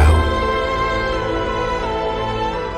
ว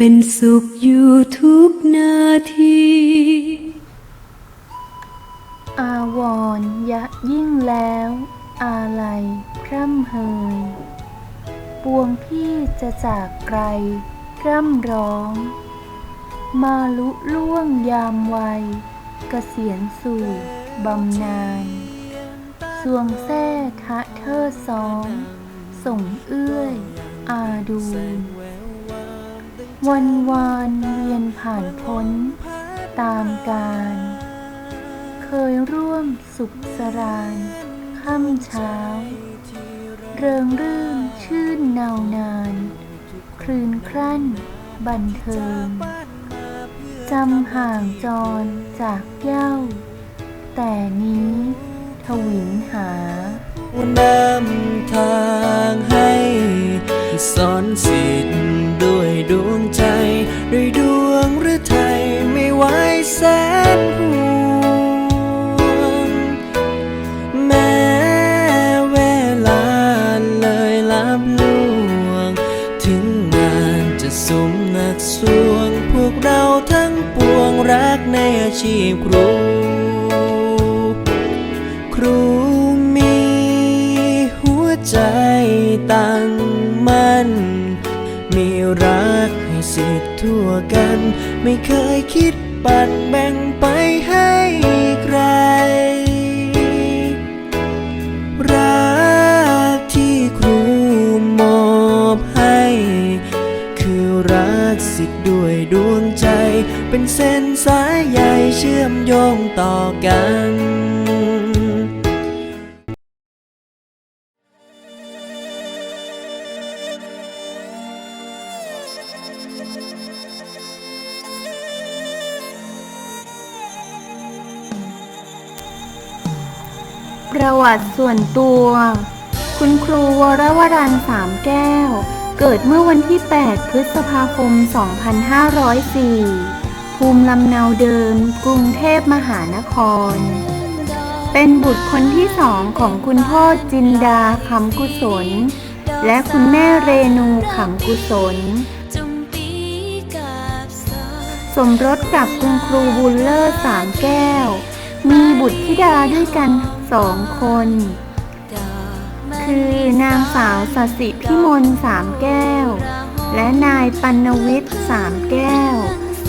เป็นสุขอยู่ทุกนาที อาวรยะยิ่งแล้ว อาลัยพร่ำเฮย ปวงพี่จะจากไกลร่ำร้อง มาลุล่วงยามวัยเกษียณสู่บำนาญสวงแท้ทะเทิดสองส่งเอื้อย อาดู วันวานเวียนผ่านพ้น ตามการ เคยร่วมสุขสรานค่ำเช้า เริงรื่นชื่นเนานาน คลื่นครั่น บันเทิงจำห่างจรจากเย้า แต่นี้ทวินหานำทางให้สอนสิทธิ์ด้วยด นห่วงแม้เวลาเลยลับลวง ถึงงานจะสมหนักสวง พวกเราทั้งปวงรักในอาชีพครู ครูมีหัวใจตั้ง มีรักให้สิทธิ์ทั่วกัน ไม่เคยคิดปัดแบ่งไปให้ใคร รักที่ครูมอบให้ คือรักสิทธิ์ด้วยดวงใจ เป็นเส้นสายใยเชื่อมโยงต่อกัน ประวัติส่วนตัว คุณครูวรวรันสามแก้ว เกิดเมื่อวันที่ 8 พฤษภาคม 2504 ภูมิลำเนาเดิม กรุงเทพมหานคร เป็นบุตรคนที่สองของคุณพ่อจินดาคำกุศล และคุณแม่เรนูขำกุศล สมรสกับคุณครูบุญเลิศสามแก้ว มีบุตรธิดาด้วยกัน สองคน คือนางสาวสสิพิมลสามแก้ว และนายปัณวิทย์สามแก้ว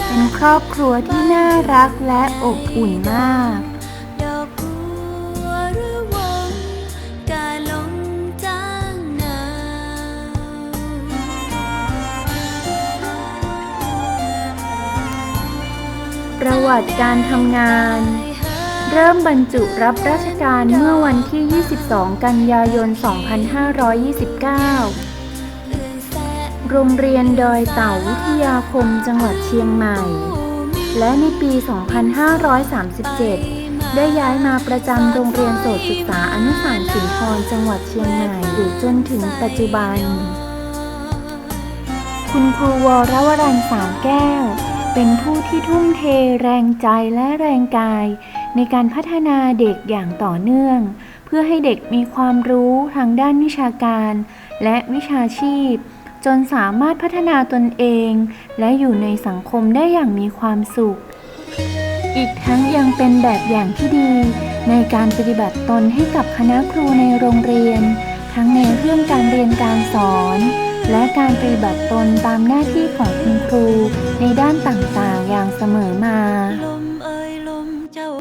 เป็นครอบครัวที่น่ารักและอบอุ่นมากดอกบัวหรือวังกายลงจางหนาวประวัติการทำงาน เริ่มบรรจุรับราชการเมื่อวันที่ 22 กันยายน 2529 โรงเรียนดอยเต่าวิทยาคมจังหวัดเชียงใหม่ และในปี 2537 ได้ย้ายมาประจำโรงเรียนโสตศึกษาอนุสารสินพรจังหวัดเชียงใหม่อยู่จนถึงปัจจุบัน คุณครูวรวรันสามแก้ว เป็นผู้ที่ทุ่มเทแรงใจและแรงกาย ในการพัฒนาเด็กอย่างต่อเนื่อง เพื่อให้เด็กมีความรู้ทางด้านวิชาการ และวิชาชีพ จนสามารถพัฒนาตนเอง และอยู่ในสังคมได้อย่างมีความสุข อีกทั้งยังเป็นแบบอย่างที่ดี ในการปฏิบัติตนให้กับคณะครูในโรงเรียน ทั้งในเรื่องการเรียนการสอน และการปฏิบัติตนตามหน้าที่ของคุณครูในด้านต่างๆ อย่างเสมอมา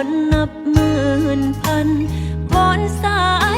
คนนับหมื่นพันบอนสาย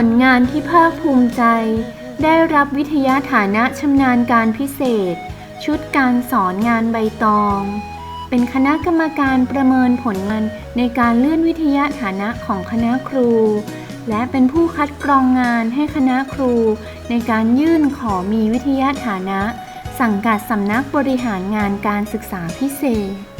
ผลงานที่ภาคภูมิใจ ได้รับวิทยาฐานะชำนาญการพิเศษ ชุดการสอนงานใบตอง เป็นคณะกรรมการประเมินผลงานในการเลื่อนวิทยาฐานะของคณะครู และเป็นผู้คัดกรองงานให้คณะครู ในการยื่นขอมีวิทยาฐานะ สังกัดสำนักบริหารงานการศึกษาพิเศษ